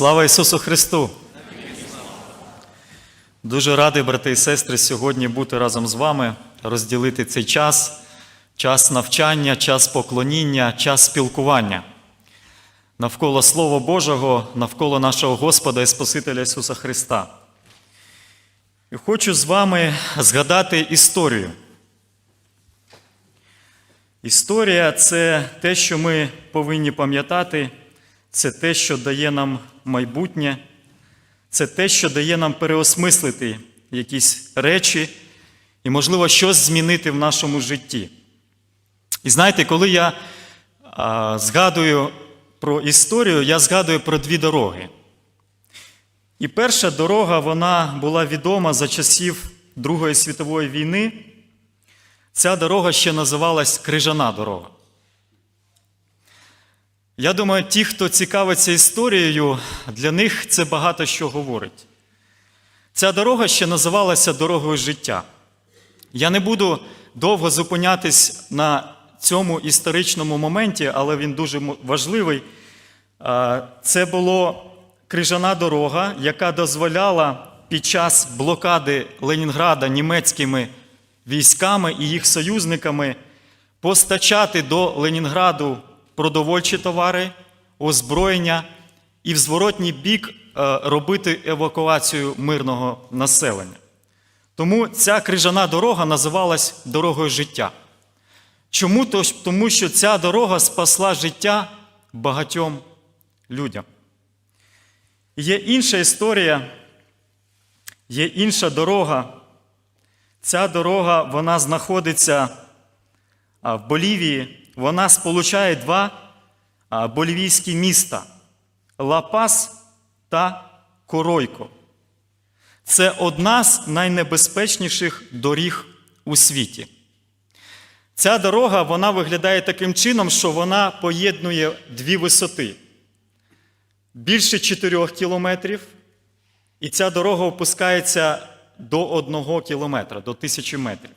Слава Ісусу Христу! Дуже радий, брати і сестри, сьогодні бути разом з вами, розділити цей час, час навчання, час поклоніння, час спілкування навколо Слова Божого, навколо нашого Господа і Спасителя Ісуса Христа. І хочу з вами згадати історію. Історія це те, що ми повинні пам'ятати, це те, що дає нам майбутнє, це те, що дає нам переосмислити якісь речі і, можливо, щось змінити в нашому житті. І знаєте, коли я а, згадую про історію, я згадую про дві дороги. І перша дорога вона була відома за часів Другої світової війни. Ця дорога ще називалась Крижана дорога. Я думаю, ті, хто цікавиться історією, для них це багато що говорить. Ця дорога ще називалася дорогою життя. Я не буду довго зупинятись на цьому історичному моменті, але він дуже важливий. Це була крижана дорога, яка дозволяла під час блокади Ленінграда німецькими військами і їх союзниками постачати до Ленінграду продовольчі товари, озброєння і в зворотній бік робити евакуацію мирного населення. Тому ця крижана дорога називалась дорогою життя. Чому? Тому що ця дорога спасла життя багатьом людям. Є інша історія, є інша дорога. Ця дорога вона знаходиться в Болівії. Вона сполучає два болівійські міста Лапас та Коройко. Це одна з найнебезпечніших доріг у світі. Ця дорога вона виглядає таким чином, що вона поєднує дві висоти. Більше 4 кілометрів, і ця дорога опускається до 1 кілометра, до 1000 метрів.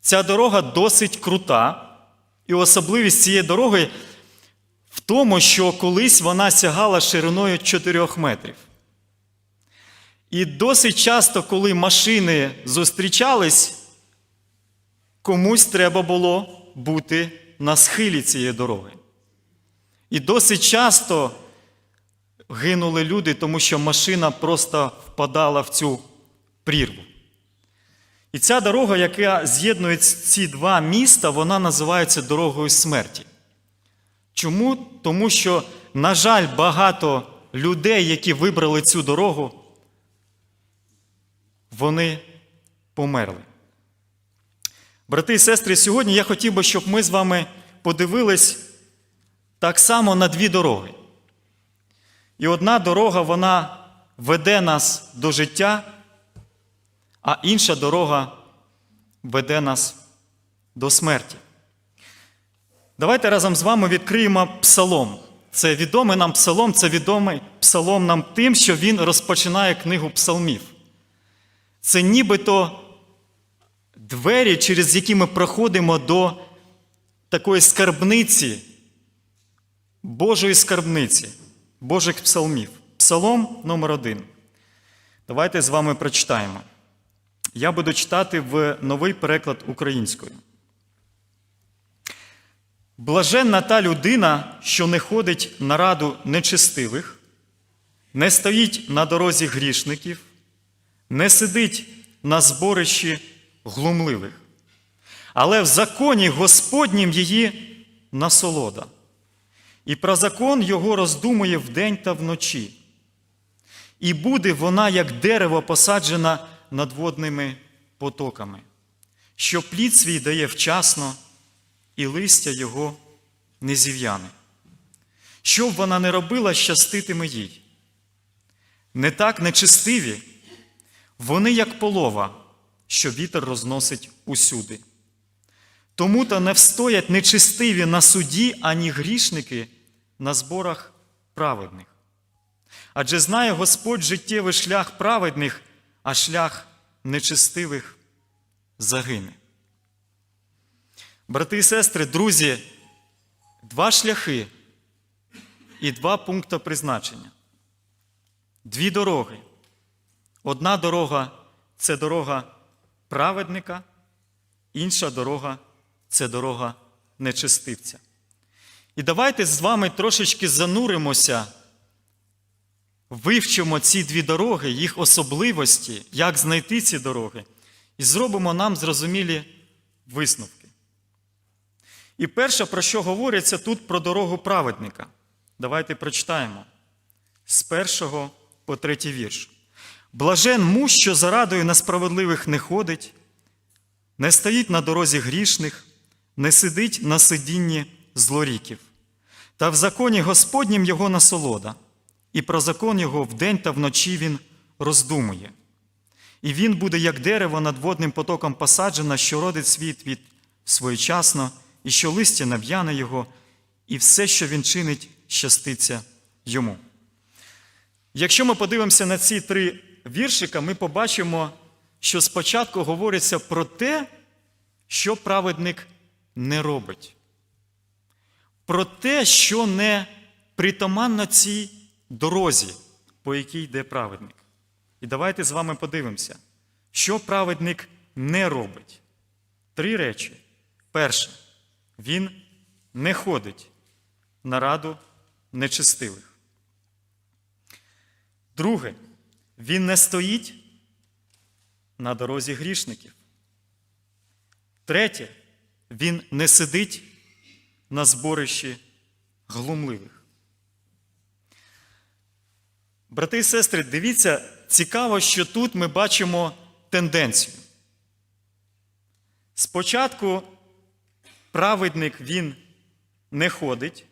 Ця дорога досить крута, і особливість цієї дороги в тому, що колись вона сягала шириною 4 метрів. І досить часто, коли машини зустрічались, комусь треба було бути на схилі цієї дороги. І досить часто гинули люди, тому що машина просто впадала в цю прірву. І ця дорога, яка з'єднує ці два міста, вона називається дорогою смерті. Чому? Тому що, на жаль, багато людей, які вибрали цю дорогу, вони померли. Брати і сестри, сьогодні я хотів би, щоб ми з вами подивились так само на дві дороги. І одна дорога, вона веде нас до життя, а інша дорога веде нас до смерті. Давайте разом з вами відкриємо псалом. Це відомий нам псалом, це відомий псалом нам тим, що він розпочинає книгу псалмів. Це нібито двері, через які ми проходимо до такої скарбниці, Божої скарбниці, Божих псалмів. Псалом номер один. Давайте з вами прочитаємо. Я буду читати в новий переклад українською. Блаженна та людина, що не ходить на раду нечестивих, не стоїть на дорозі грішників, не сидить на зборищі глумливих, але в законі Господнім її насолода, і про закон його роздумує вдень та вночі. І буде вона, як дерево, посаджена над водними потоками, що плід свій дає вчасно, і листя його не зів'яне. Що б вона не робила, щаститиме їй. Не так нечистиві, вони, як полова, що вітер розносить усюди. Тому то не встоять нечистиві на суді, ані грішники на зборах праведних. Адже знає Господь життєвий шлях праведних, а шлях нечистивих загине. Брати і сестри, друзі, два шляхи і два пункти призначення. дві дороги. Одна дорога це дорога праведника, інша дорога це дорога нечестивця. І давайте з вами трошечки зануримося, вивчимо ці дві дороги, їх особливості, як знайти ці дороги, і зробимо нам зрозумілі висновки. І перше, про що говориться тут про дорогу праведника. Давайте прочитаємо з першого по третій вірш. Блажен муж, що за радою несправедливих не ходить, не стоїть на дорозі грішних, не сидить на сидінні злоріків. Та в законі Господнім його насолода, і про закон його вдень та вночі він роздумує. І він буде, як дерево над водним потоком посаджено, що родить світ від своєчасно, і що листя нав'яне його, і все, що він чинить, щаститься йому. Якщо ми подивимося на ці три віршика, ми побачимо, що спочатку говориться про те, що праведник не робить. Про те, що не притаманно цій дорозі, по якій йде праведник. І давайте з вами подивимося, що праведник не робить. Три речі. Перше, він не ходить на раду нечестивих. Друге, він не стоїть на дорозі грішників. Третє, він не сидить на зборищі глумливих. Брати і сестри, дивіться, цікаво, що тут ми бачимо тенденцію. Спочатку праведник він не ходить,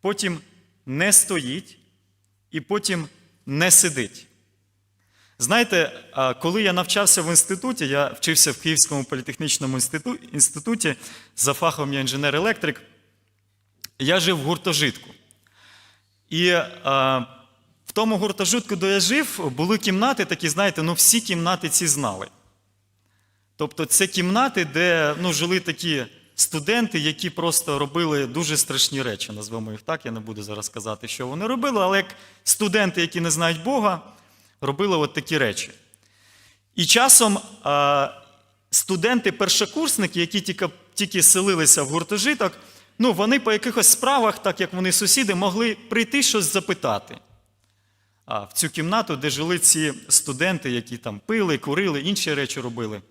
потім не стоїть і потім не сидить. Знаєте, коли я навчався в інституті, я вчився в Київському політехнічному інституті за фахом я інженер-електрик, я жив в гуртожитку. І в тому гуртожитку, де я жив, були кімнати, такі, знаєте, ну всі кімнати ці знали. Тобто, це кімнати, де ну, жили такі студенти, які просто робили дуже страшні речі, назвемо їх так, я не буду зараз казати, що вони робили, але як студенти, які не знають Бога, робили от такі речі. І часом студенти-першокурсники, які тільки, тільки селилися в гуртожиток, ну, вони по якихось справах, так як вони сусіди, могли прийти щось запитати. В цю кімнату, де жили ці студенти, які там пили, курили, інші речі робили.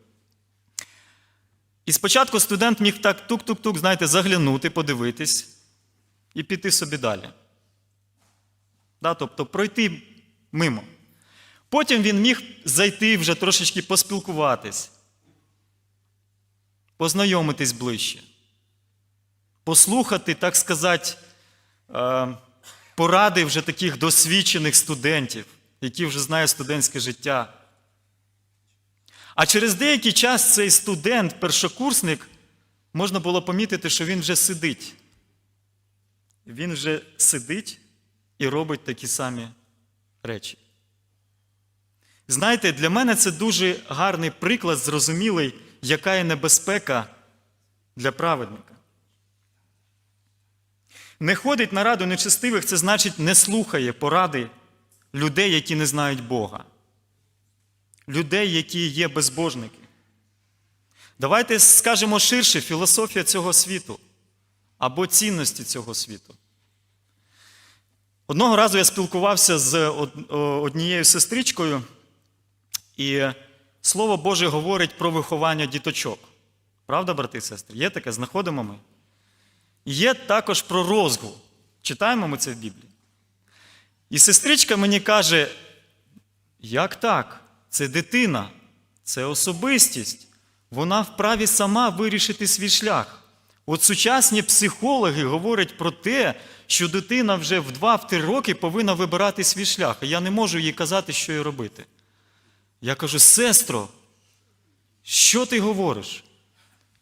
І спочатку студент міг так тук-тук-тук, знаєте, заглянути, подивитись і піти собі далі. Да, тобто пройти мимо. Потім він міг зайти вже трошечки поспілкуватись, познайомитись ближче, послухати, так сказати, поради вже таких досвідчених студентів, які вже знають студентське життя. А через деякий час цей студент, першокурсник, можна було помітити, що він вже сидить. Він вже сидить і робить такі самі речі. Знаєте, для мене це дуже гарний приклад, зрозумілий, яка є небезпека для праведника. Не ходить на раду нечестивих, це значить не слухає поради людей, які не знають Бога людей, які є безбожники. Давайте скажемо ширше філософія цього світу або цінності цього світу. Одного разу я спілкувався з однією сестричкою, і Слово Боже говорить про виховання діточок. Правда, брати і сестри? Є таке, знаходимо ми. Є також про розгул. Читаємо ми це в Біблії. І сестричка мені каже, як так? це дитина, це особистість. Вона вправі сама вирішити свій шлях. От сучасні психологи говорять про те, що дитина вже в 2-3 роки повинна вибирати свій шлях. А я не можу їй казати, що їй робити. Я кажу, сестро, що ти говориш?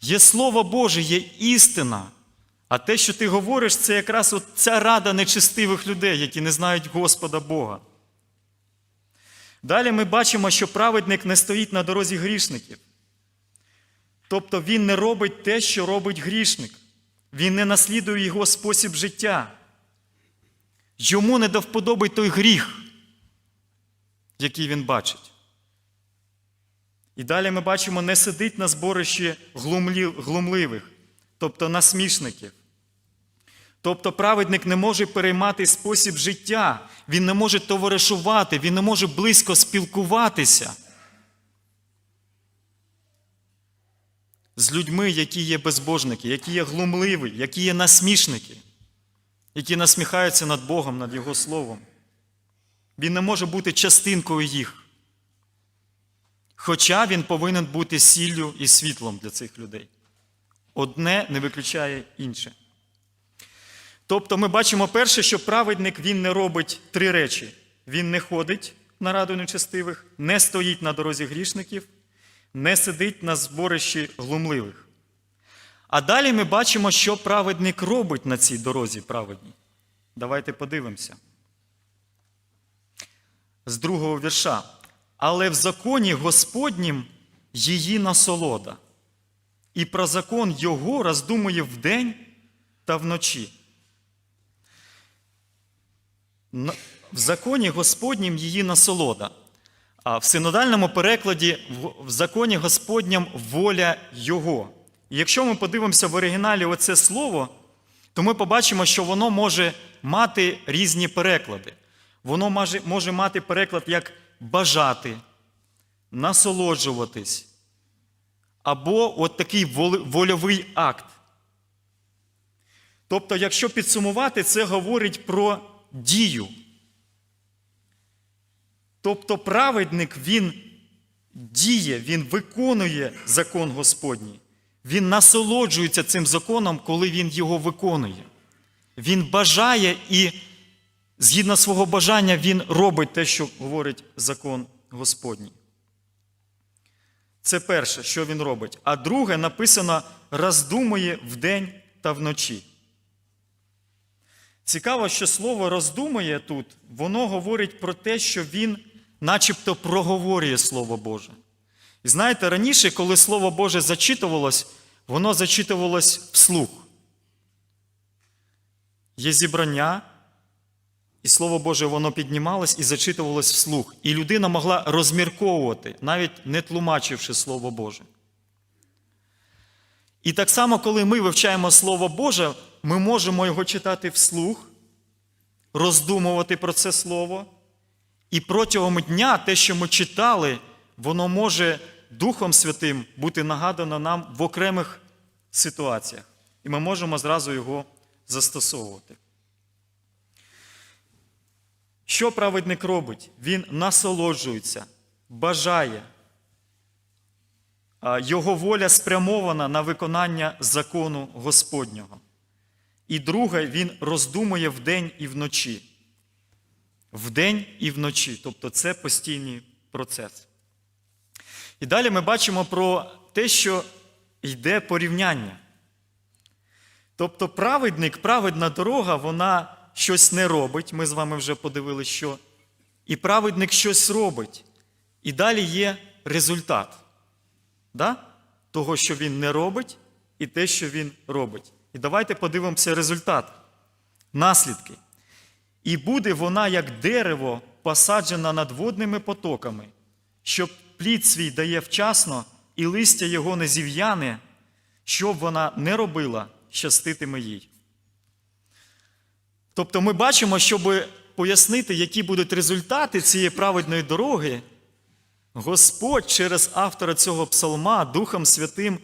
Є Слово Боже, є істина. А те, що ти говориш, це якраз от ця рада нечестивих людей, які не знають Господа Бога. Далі ми бачимо, що праведник не стоїть на дорозі грішників. Тобто він не робить те, що робить грішник. Він не наслідує його спосіб життя. Йому не до вподоби той гріх. який він бачить. І далі ми бачимо, не сидить на зборищі глумливих, тобто насмішників. Тобто праведник не може переймати спосіб життя, він не може товаришувати, він не може близько спілкуватися з людьми, які є безбожники, які є глумливі, які є насмішники, які насміхаються над Богом, над Його Словом. Він не може бути частинкою їх. Хоча він повинен бути сіллю і світлом для цих людей. Одне не виключає інше. Тобто ми бачимо перше, що праведник він не робить три речі: він не ходить на раду нечестивих, не стоїть на дорозі грішників, не сидить на зборищі глумливих. А далі ми бачимо, що праведник робить на цій дорозі праведній. Давайте подивимося. З другого вірша. Але в законі Господнім її насолода, і про закон Його роздумує вдень та вночі. В законі Господнім її насолода. А в синодальному перекладі в- законі Господням воля Його. І якщо ми подивимося в оригіналі оце слово, то ми побачимо, що воно може мати різні переклади. Воно може, може мати переклад як бажати, насолоджуватись, або от такий вольовий акт. Тобто, якщо підсумувати, це говорить про дію. Тобто праведник він діє, він виконує закон Господній. Він насолоджується цим законом, коли він його виконує. Він бажає і згідно свого бажання він робить те, що говорить закон Господній. Це перше, що він робить. А друге написано роздумує вдень та вночі. Цікаво, що слово роздумує тут, воно говорить про те, що він начебто проговорює Слово Боже. І знаєте, раніше, коли Слово Боже зачитувалось, воно зачитувалось вслух. Є зібрання, і Слово Боже воно піднімалось і зачитувалось вслух. І людина могла розмірковувати, навіть не тлумачивши Слово Боже. І так само, коли ми вивчаємо Слово Боже, ми можемо його читати вслух, роздумувати про це Слово. І протягом дня те, що ми читали, воно може Духом Святим бути нагадано нам в окремих ситуаціях. І ми можемо зразу його застосовувати. Що праведник робить? Він насолоджується, бажає. Його воля спрямована на виконання закону Господнього. І друге, він роздумує вдень і вночі. Вдень і вночі. Тобто це постійний процес. І далі ми бачимо про те, що йде порівняння. Тобто праведник, праведна дорога, вона щось не робить. Ми з вами вже подивилися, що. І праведник щось робить. І далі є результат да? того, що він не робить, і те, що він робить. І давайте подивимося результат, наслідки. І буде вона, як дерево, посаджена над водними потоками, що плід свій дає вчасно, і листя його не зів'яне, щоб вона не робила, щаститиме їй. Тобто ми бачимо, щоб пояснити, які будуть результати цієї праведної дороги, Господь через автора цього псалма Духом Святим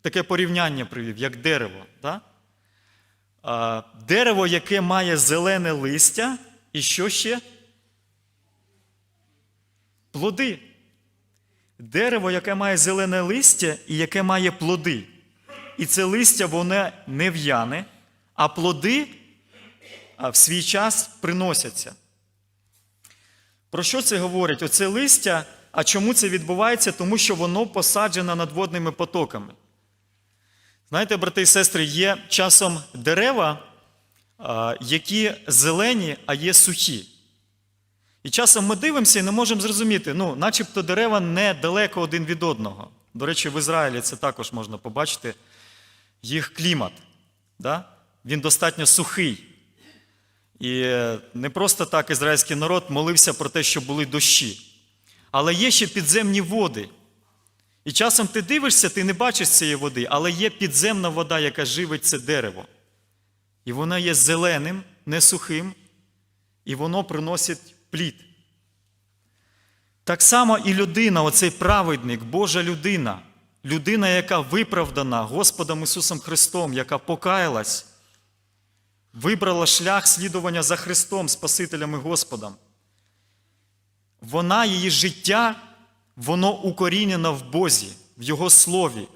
таке порівняння привів, як дерево. Да? Дерево, яке має зелене листя, і що ще? Плоди. Дерево, яке має зелене листя і яке має плоди. І це листя воно не в'яне, а плоди в свій час приносяться. Про що це говорить? Оце листя, а чому це відбувається? Тому що воно посаджено над водними потоками. Знаєте, брати і сестри, є часом дерева, які зелені, а є сухі. І часом ми дивимося і не можемо зрозуміти, ну, начебто дерева недалеко один від одного. До речі, в Ізраїлі це також можна побачити їх клімат. Да? Він достатньо сухий. І не просто так ізраїльський народ молився про те, щоб були дощі. Але є ще підземні води. І часом ти дивишся, ти не бачиш цієї води, але є підземна вода, яка живить це дерево. І вона є зеленим, не сухим, і воно приносить плід. Так само і людина, оцей праведник, Божа людина, людина, яка виправдана Господом Ісусом Христом, яка покаялась, вибрала шлях слідування за Христом, Спасителем і Господом. Вона, її життя, воно укорінено в Бозі, в Його Слові.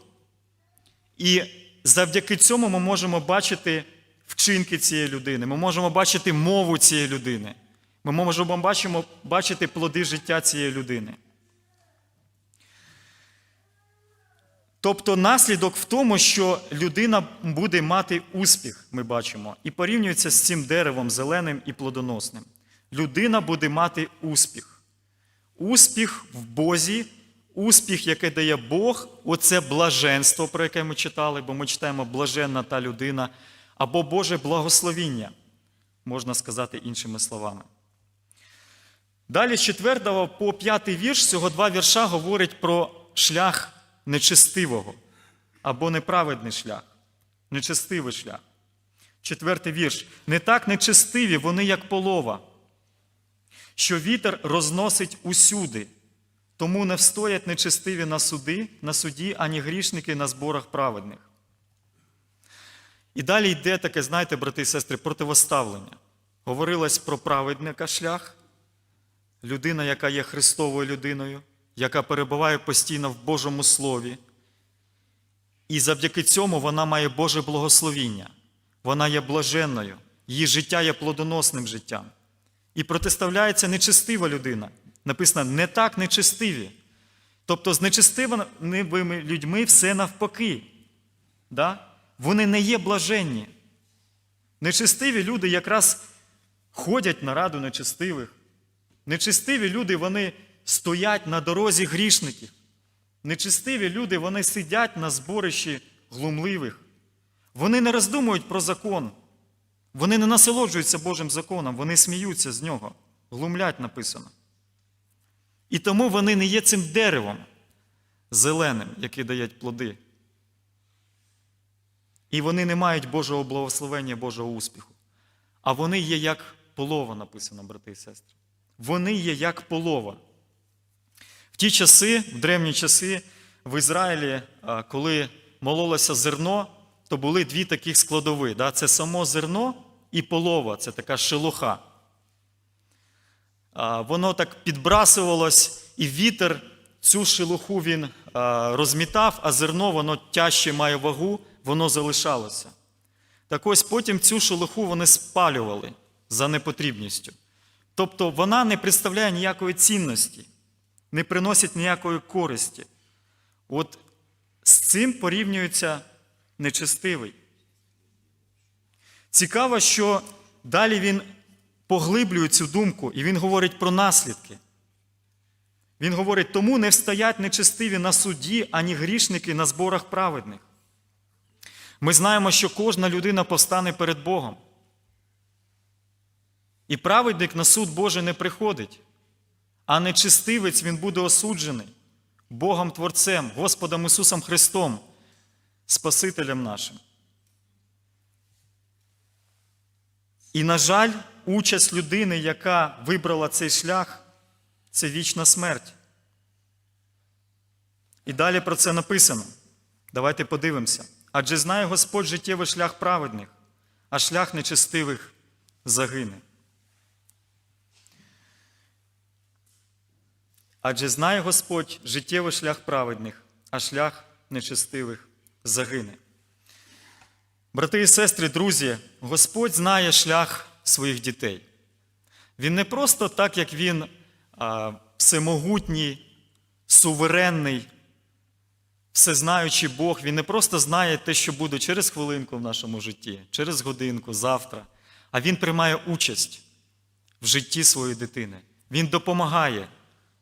І завдяки цьому ми можемо бачити вчинки цієї людини, ми можемо бачити мову цієї людини. Ми можемо бачимо, бачити плоди життя цієї людини. Тобто наслідок в тому, що людина буде мати успіх, ми бачимо, і порівнюється з цим деревом зеленим і плодоносним. Людина буде мати успіх. Успіх в Бозі, успіх, який дає Бог, оце блаженство, про яке ми читали, бо ми читаємо блаженна та людина, або Боже благословіння, можна сказати іншими словами. Далі з 4 по 5 вірш, всього два вірша говорить про шлях нечестивого або неправедний шлях, нечестивий шлях. Четвертий вірш. Не так нечестиві, вони як полова, що вітер розносить усюди, тому не встоять нечестиві на суди, на суді, ані грішники на зборах праведних. І далі йде таке, знаєте, брати і сестри, противоставлення. Говорилось про праведника шлях, людина, яка є Христовою людиною, яка перебуває постійно в Божому Слові. І завдяки цьому вона має Боже благословіння. Вона є блаженною, її життя є плодоносним життям. І протиставляється нечестива людина. Написано не так нечестиві. Тобто з нечестивими людьми все навпаки. Да? Вони не є блаженні. Нечестиві люди якраз ходять на раду нечестивих. Нечестиві люди вони стоять на дорозі грішників. Нечестиві люди вони сидять на зборищі глумливих. Вони не роздумують про закон. Вони не насолоджуються Божим законом, вони сміються з нього. Глумлять написано. І тому вони не є цим деревом зеленим, який дає плоди. І вони не мають Божого благословення, Божого успіху. А вони є як полова, написано, брати і сестри. Вони є як полова. В ті часи, в древні часи, в Ізраїлі, коли мололося зерно, то були дві таких складови. Да? Це само зерно і полова, це така шелуха. Воно так підбрасувалось, і вітер цю шелуху він розмітав, а зерно воно тяжче має вагу, воно залишалося. Так ось потім цю шелуху вони спалювали за непотрібністю. Тобто вона не представляє ніякої цінності, не приносить ніякої користі. От з цим порівнюється нечестивий. Цікаво, що далі він поглиблює цю думку, і він говорить про наслідки. Він говорить, тому не встоять нечестиві на суді, ані грішники на зборах праведних. Ми знаємо, що кожна людина повстане перед Богом. І праведник на суд Божий не приходить, а нечистивець він буде осуджений Богом Творцем, Господом Ісусом Христом, Спасителем нашим. І, на жаль, участь людини, яка вибрала цей шлях, це вічна смерть. І далі про це написано. Давайте подивимося. Адже знає Господь життєвий шлях праведних, а шлях нечестивих загине. Адже знає Господь життєвий шлях праведних, а шлях нечестивих загине. Брати і сестри, друзі, Господь знає шлях своїх дітей. Він не просто так, як він а, всемогутній, суверенний, всезнаючий Бог, Він не просто знає те, що буде через хвилинку в нашому житті, через годинку, завтра, а Він приймає участь в житті своєї дитини. Він допомагає,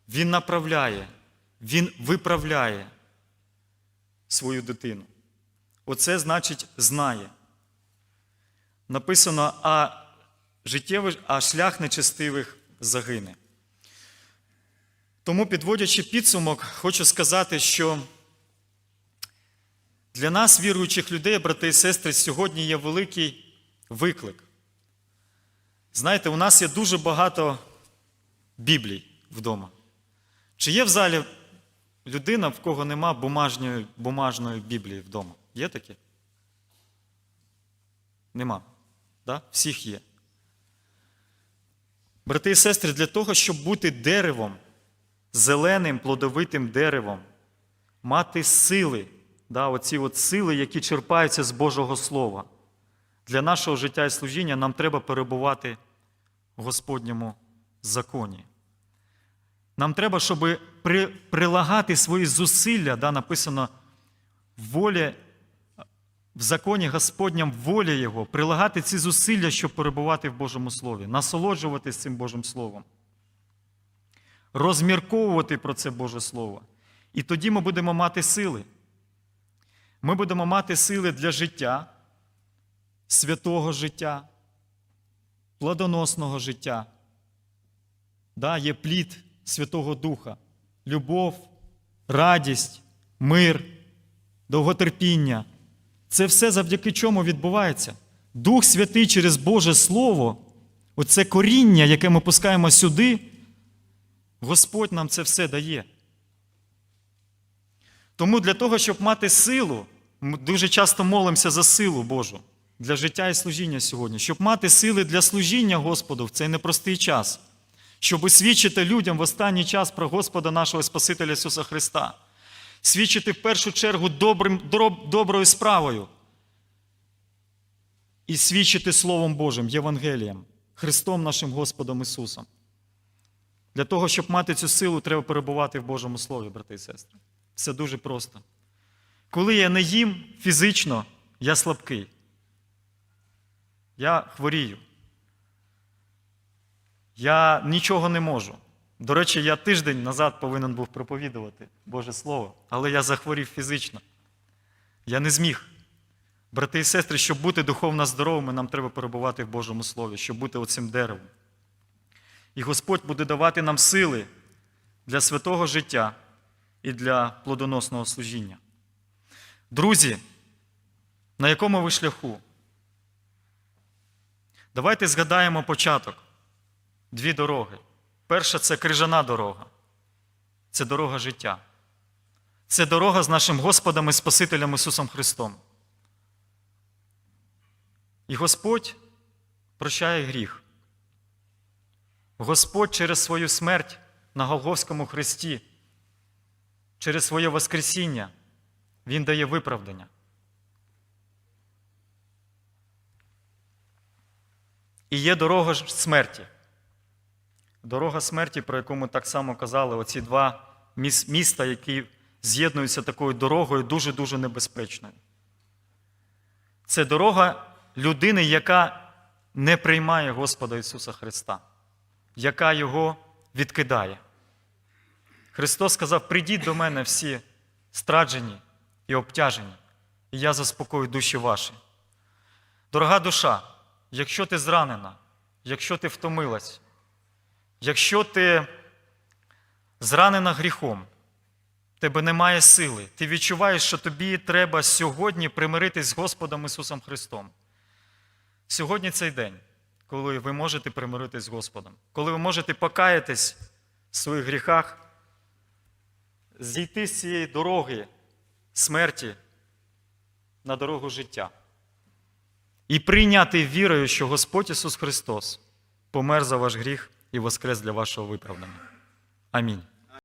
Він направляє, Він виправляє свою дитину. Оце значить знає. Написано, а життєвий, а шлях нечестивих загине. Тому, підводячи підсумок, хочу сказати, що для нас, віруючих людей, брати і сестри, сьогодні є великий виклик. Знаєте, у нас є дуже багато Біблій вдома. Чи є в залі людина, в кого нема бумажної, бумажної Біблії вдома? Є таке? Нема. Да? Всіх є. Брати і сестри, для того, щоб бути деревом, зеленим, плодовитим деревом, мати сили, да, оці от сили, які черпаються з Божого Слова. Для нашого життя і служіння нам треба перебувати в Господньому законі. Нам треба, щоб при, прилагати свої зусилля, да, написано волі, в законі Господням воля Його, прилагати ці зусилля, щоб перебувати в Божому Слові, насолоджуватись цим Божим Словом, розмірковувати про це Боже Слово. І тоді ми будемо мати сили. Ми будемо мати сили для життя, святого життя, плодоносного життя. Да, Є плід Святого Духа, любов, радість, мир, довготерпіння. Це все завдяки чому відбувається? Дух Святий через Боже Слово, оце коріння, яке ми пускаємо сюди, Господь нам це все дає. Тому для того, щоб мати силу, ми дуже часто молимося за силу Божу для життя і служіння сьогодні, щоб мати сили для служіння Господу в цей непростий час, щоб свідчити людям в останній час про Господа нашого Спасителя Ісуса Христа, свідчити в першу чергу добрим, дроб- доброю справою і свідчити Словом Божим, Євангелієм, Христом нашим Господом Ісусом. Для того, щоб мати цю силу, треба перебувати в Божому Слові, брати і сестри. Все дуже просто. Коли я не їм фізично, я слабкий. Я хворію. Я нічого не можу. До речі, я тиждень назад повинен був проповідувати Боже Слово, але я захворів фізично. Я не зміг. Брати і сестри, щоб бути духовно здоровими, нам треба перебувати в Божому Слові, щоб бути оцим деревом. І Господь буде давати нам сили для святого життя і для плодоносного служіння. Друзі, на якому ви шляху? Давайте згадаємо початок. Дві дороги. Перша це крижана дорога. Це дорога життя. Це дорога з нашим Господом і Спасителем Ісусом Христом. І Господь прощає гріх. Господь через свою смерть на Голговському хресті, через своє Воскресіння, Він дає виправдання. І є дорога смерті. Дорога смерті, про яку ми так само казали, оці два міста, які з'єднуються такою дорогою, дуже-дуже небезпечною. Це дорога людини, яка не приймає Господа Ісуса Христа, яка Його відкидає. Христос сказав: прийдіть до мене всі страджені і обтяжені, і я заспокою душі ваші. Дорога душа, якщо ти зранена, якщо ти втомилась, якщо ти зранена гріхом, тебе немає сили, ти відчуваєш, що тобі треба сьогодні примиритись з Господом Ісусом Христом. Сьогодні цей день, коли ви можете примиритись з Господом, коли ви можете покаятись в своїх гріхах, зійти з цієї дороги смерті на дорогу життя і прийняти вірою, що Господь Ісус Христос помер за ваш гріх і воскрес для вашого виправдання. Амінь.